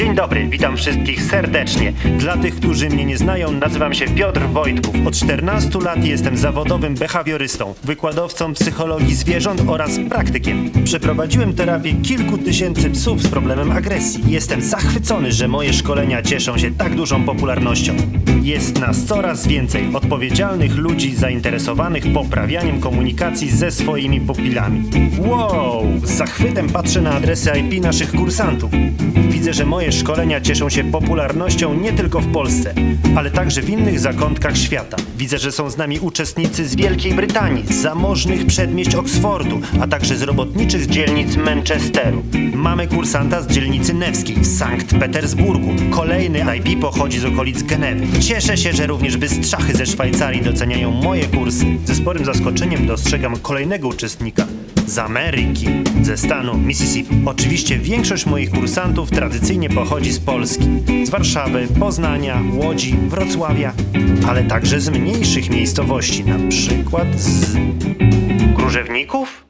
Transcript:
Dzień dobry, witam wszystkich serdecznie. Dla tych, którzy mnie nie znają, nazywam się Piotr Wojtków. Od 14 lat jestem zawodowym behawiorystą, wykładowcą psychologii zwierząt oraz praktykiem. Przeprowadziłem terapię kilku tysięcy psów z problemem agresji. Jestem zachwycony, że moje szkolenia cieszą się tak dużą popularnością. Jest nas coraz więcej odpowiedzialnych ludzi zainteresowanych poprawianiem komunikacji ze swoimi pupilami. Wow! Z zachwytem patrzę na adresy IP naszych kursantów. Widzę, że moje szkolenia cieszą się popularnością nie tylko w Polsce, ale także w innych zakątkach świata. Widzę, że są z nami uczestnicy z Wielkiej Brytanii, z zamożnych przedmieść Oksfordu, a także z robotniczych dzielnic Manchesteru. Mamy kursanta z dzielnicy Newskiej w Sankt Petersburgu. Kolejny IP pochodzi z okolic Genewy. Cieszę się, że również bystrzachy ze Szwajcarii doceniają moje kursy. Ze sporym zaskoczeniem dostrzegam kolejnego uczestnika z Ameryki, ze stanu Mississippi. Oczywiście większość moich kursantów tradycyjnie pochodzi z Polski, z Warszawy, Poznania, Łodzi, Wrocławia, ale także z mniejszych miejscowości, na przykład z Grużewników?